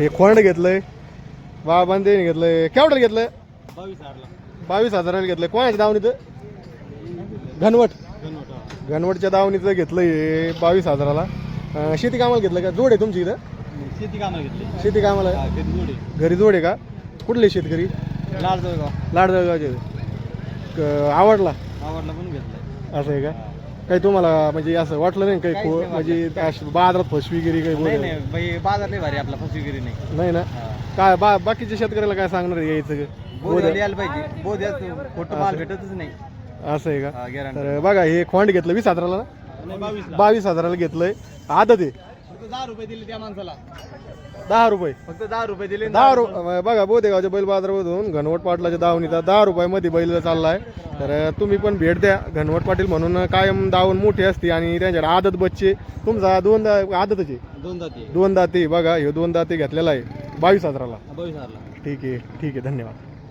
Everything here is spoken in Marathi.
हे खोंड घेतलंय बाबांनी घेतलंय केवढ्याला घेतलंय? बावीस हजारला. घेतलंय. कोणाच्या दावणीचं? घनवट. घनवटच्या दावणीचं घेतलंय बावीस हजाराला. शेती कामाला घेतलं का? जोड आहे तुमची इथं? शेती कामाला घेतली. शेती कामाला? घरी जोड आहे. का? कुठले शेतकरी? लाल जळगाव आवडला? आवडला पण घेतलाय. असं आहे का? काही तुम्हाला म्हणजे असं वाटलं नाही काही खो म्हणजे अशी बाजारात फसवीगिरी काही नाही बोल नाही बाई बाजार नाही भारी आपला फसवीगिरी नाही. नाही ना. काय बा बाकीच्या शेतकऱ्याला काय सांगणार आहे यायचं बोध यायला पाहिजे. बोध खोटं माल भेटतच नाही. असं आहे का? गॅरंटी तर बघा हे खोंड घेतलं वीस हजाराला ना? बावीस हजाराला घेतलंय. आदत आहे. फक्त दहा रुपये दिले त्या माणसाला. दहा रुपये. फक्त दहा रुपये दिले दहा रुपये बघा बोधेगावच्या बैल बाजारामधून घनवट पाटलाच्या दावणीचा दहा रुपयामध्ये बैल चाललाय. तर तुम्ही पण भेट द्या. घनवट पाटील म्हणून कायम दावण मोठी असते आणि त्यांच्याकडे आदत बच्चे. तुमचा दोन दा आदतच? दोन जाती दोन दाते बघा हे दोन दाते घेतलेला आहे. बावीस हजाराला. बावीस हजारला. ठीक आहे ठीक आहे. धन्यवाद.